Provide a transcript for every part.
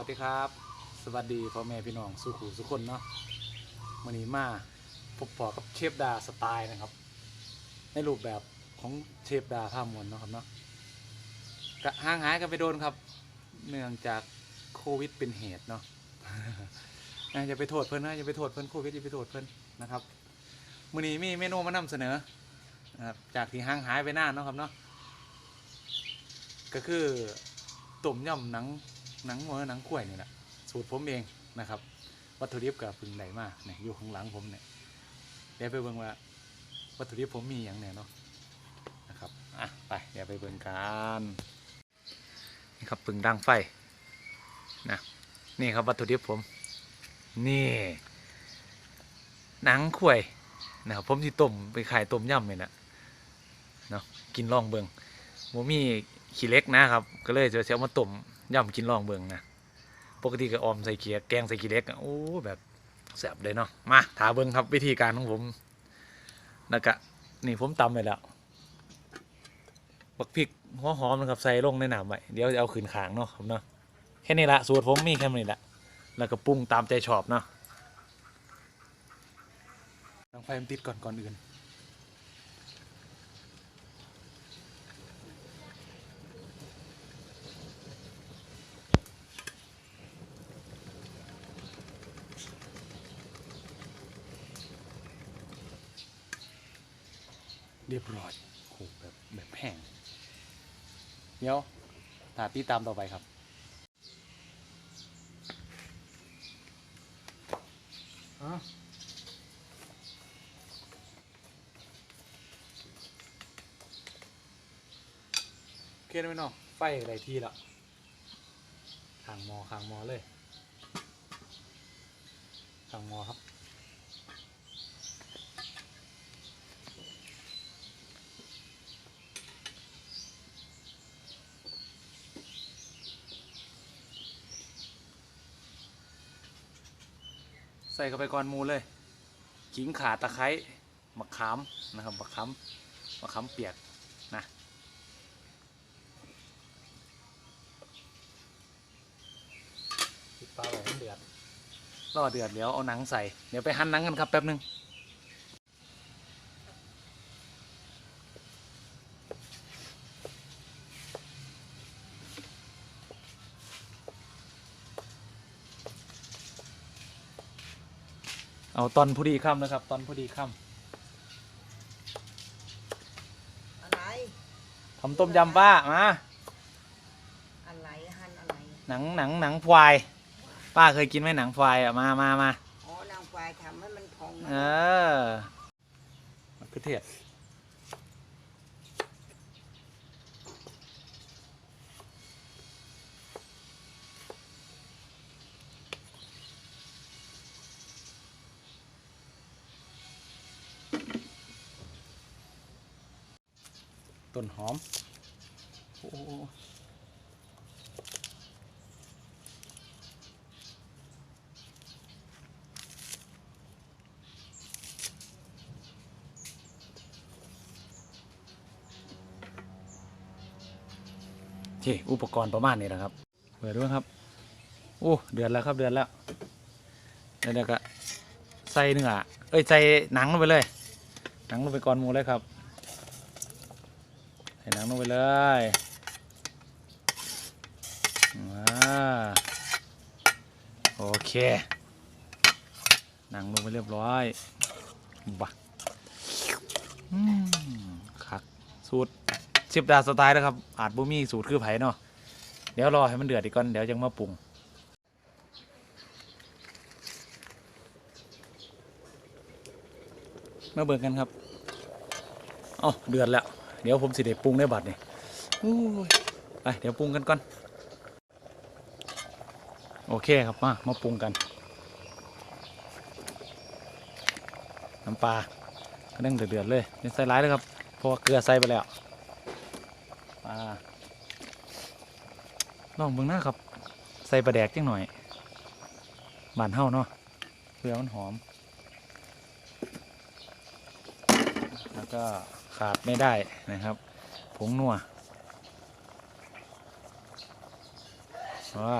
วัสดีครับ สวัสดีพ่อแม่พี่น้องสุขูสุขคนเนาะวันนี้มาพบปอกับเชฟดาสไตล์นะครับ ในรูปแบบของเชฟดาผ้ามวลเนาะครับเนาะกะห่างหายกันไปโดนครับ เนื่องจากโควิดเป็นเหตุเนาะอย่าไปโทษเพิ่นนะอย่าไปโทษเพิ่นโควิดอย่าไปโทษเพิ่นนะครับวันนี้มีเมนูมานำเสนอนะครับจากที่ห่างหายไปนานเนาะครับเนาะก็คือต้มยำหนัง หนังวัวหนังกล้วยนี่แหละสูตรผมเองนะครับ วัตถุดิบกับพึ่งไหลมากเนี่ยอยู่ข้างหลังผมเนี่ยเดี๋ยวไปเบิ่งว่าวัตถุดิบผมมีอย่างเนี่ยเนาะนะครับอะไปเดี๋ยวไปเบิ่งกันนี่ครับพึ่งดังไฟนะนี่ครับวัตถุดิบผม นี่หนังกล้วยนะครับผมที่ต้มไปขายต้มยำเลยนะเนาะกินลองเบิ่งผมมีขี้เล็กนะครับ ก็เลยจะเอามาต้ม ย่ำกินลองเบิงนะปกติก็ออมใส่เกียแกงใส่กีเล็กอะโอ้แบบแซ่บเลยเนาะมาถาเบิงครับวิธีการของผมแล้วก็นี่ผมตำไปแล้วบักพริกหัวหอมนะครับใส่ลงในน้ำไว้เดี๋ยวจะเอาขึ้นขางเนาะครับเนาะแค่นี้ละสูตรผมมีแค่นี้ละแล้วก็ปรุงตามใจชอบเนาะตั้งไฟมันติดก่อนก่อนอื่น เรียบร้อยโหแบบแบบแห้งเดี๋ยวถาตีตามต่อไปครับโอเคได้ไหมน้องไฟอะไรที่ละขางหมอขางหมอเลยขางหมอครับ ใส่เข้าไปก่อนหมูเลยขิงขาตะไคร้มะขามนะครับมะขามมะขามเปียกนะปิดปลาไว้ให้เดือดรอเดือดเดี๋ยวเอาหนังใส่เดี๋ยวไปหั่นหนังกันครับแป๊บหนึง เอาตอนพอดีค่ำนะครับ ตอนพอดีค่อะไรำทำต้มยำป้ามาอะไรหันอะไร หนังหนังหนังควาย ป้าเคยกินไหมหนังควายอะมามามาอ๋อนางควายทำให้มันพองนะเออมะเขือเทศ ต้นหอมโอ้ที่อุปกรณ์ประมาณนี้นะครับ เปิดด้วยครับ โอ้เดือนแล้วครับเดือนแล้วเดี๋ยวก็ใส่เนื้อเอ้ยใส่หนังลงไปเลย หนังลงไปก่อนหมูเลยครับ ลงไปเลยว้าโอเค หนังลงไปเรียบร้อยบะอืมคักสูตรเชฟดาสไตล์นะครับ อาจบ่มีสูตรคือไผเนาะ เดี๋ยวรอให้มันเดือดอีกก่อน เดี๋ยวจังมาปรุงมาเบิ่งกันครับอ๋อเดือดแล้ว เดี๋ยวผมสิได้ปรุงได้บัดนี่ยไปเดี๋ยวปรุงกันก่อน โอเคครับมามาปรุงกัน น้ำปลาก็นั่งเดือดๆเลยนี่ใส่ร้ายเลยครับเพราะว่าเกลือใส่ไปแล้วปลาลองเบิ่งหน้าครับ ใส่ปลาแดกจังหน่อยบานเฮาเนาะเพื่อมันหอม แล้วก็ ขาดไม่ได้นะครับ ผงนัวว้า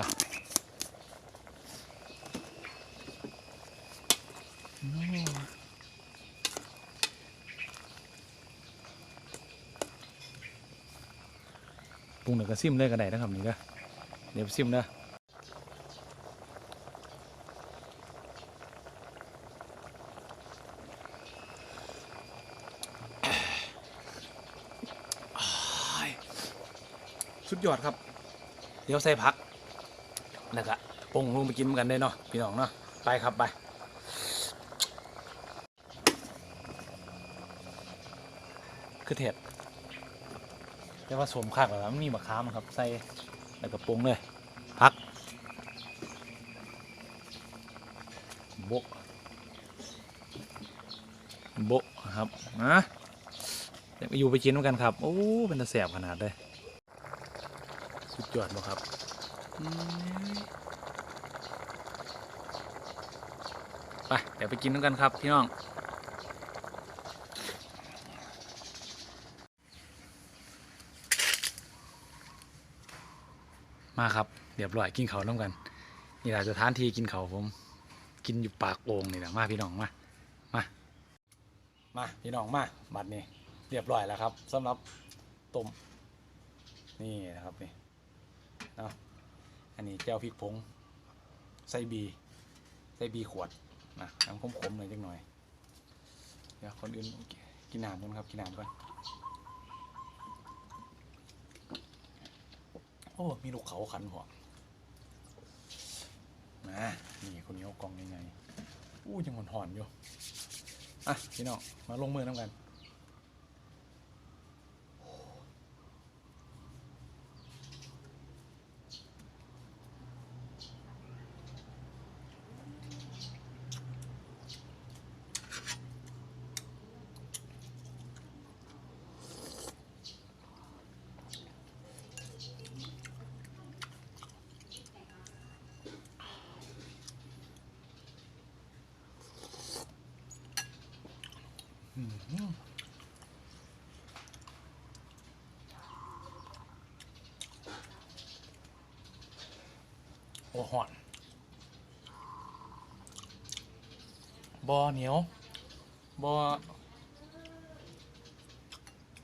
ปรุงหนึ่งกระซิมเลยกันไหนนะครับนี่ก็เดี๋ยวซิมนะ ดยอดครับ เดี๋ยวใส่ผักแล้วก็ปรุงลงไปกินกันได้เนาะพี่น้องเนาะไปครับไปคือเทศแต่ว่าสวมคักแล้วมันมีมะขามครับ ใส่แล้วก็ปรุงเลยพักโบะโบะครับนะเดี๋ยวไปอยู่ไปกินด้วยกันครับ โอ้เป็นตะแสบขนาดเลย สุดยอดบ่ครับอืมไปเดี๋ยวไปกินด้วยกันครับพี่น้อง มาครับเรียบร้อยกินเขาวน้ำกัน นี่แหละสถานที่กินเขาวผม กินอยู่ปากโอ่งนี่แหละมาพี่น้องมามามาพี่น้องมาบัดนี้เรียบร้อยแล้วครับสำหรับต้มนี่นะครับนี่ เนาะอันนี้แก้วพริกผงใส่บีใส่บีขวดนะน้ำขมๆหน่อยจังหน่อยเดี๋ยวคนอื่นกินน้ำก่อนครับกินน้ำก่อนโอ้มีลูกเขาขันหัวนะนี่คนนี้เอากองยังไงอู้ยังหอนๆอยู่อะพี่น้องมาลงมือน้ำกัน โอ้หอน บอเหนียว บอ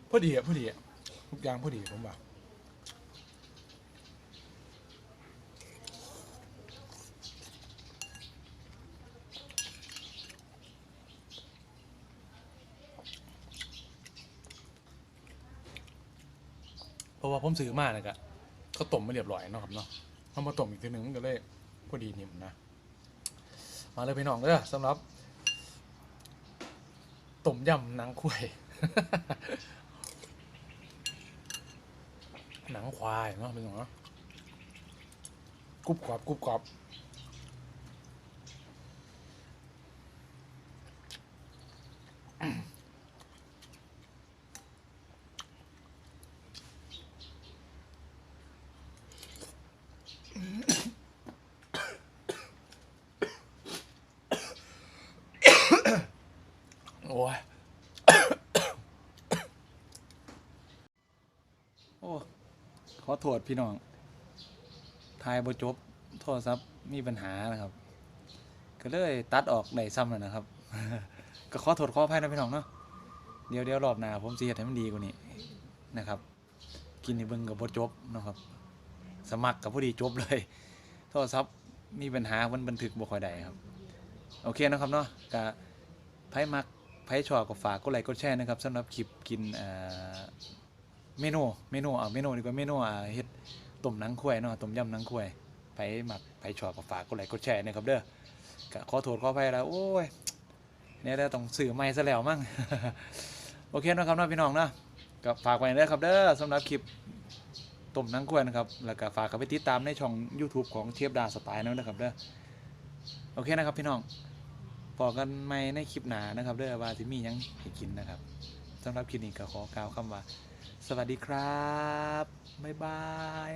พอดีอะพอดีอะทุกอย่างพอดีผมว่า ราะว่าผมซื้อมาเนี่ยก็เขาต้มไม่เรียบร้อยเนาะครับเนาะเอามาต้มอีกทีหนึ่งก็เลยพอดีนิ่มนะ มาเลยพี่น้องเด้อสำหรับต้มยำหนังควายหนังควายเนาะพี่น้องเนาะกรุบกรอบกรุบกรอบ อโทษพี่น้องทายบจบโทรศัพท์มีปัญหานะครับ ก็เลยตัดออกในซ้ำแล้วนะครับ ก็ขอโทษขออภัยนะพี่น้องเนาะเดี๋ยวเดี๋ยวรอบหน้าผมสิเฮ็ดให้มันดีกว่านี้นะครับ กินในเบิ่งกับบจบนะครับ สมัครกับพอดีจบเลย โทรศัพท์มีปัญหามันบันทึกบ่ค่อยได้ครับ โอเคนะครับเนาะก็ไพ่มักไพ่ชอบก็ฝากกดไลค์กดแชร์นะครับสำหรับคลิปกินอ่อ เมนูเมนูเอ่าเมนูดีกว่าเมนูอ่าเฮ็ดต้มหนังควายเนาะต้มยำหนังควายไปหมักไปชอบก็ฝากกดไลค์กดแชร์นะครับเด้อก็ขอโทษขออภัยแล้วโอ้ยเนี่ยได้ต้องซื้อใหม่ซะแล้วมั้งโอเคนะครับเนาะพี่น้องนะก็ฝากไว้เด้อครับเด้อสำหรับคลิปต้มนังควายนะครับ แล้วก็ฝากกันไปติดตามในช่อง YouTube ของเทียบดาสไตล์นะครับเด้อ โอเคนะครับพี่น้องพอกันใหม่ในคลิปหนานะครับเด้อว่าสิมียังให้กินนะครับสำหรับคลิปนี้ก็ขอกล่าวคำว่า สวัสดีครับ บ๊ายบาย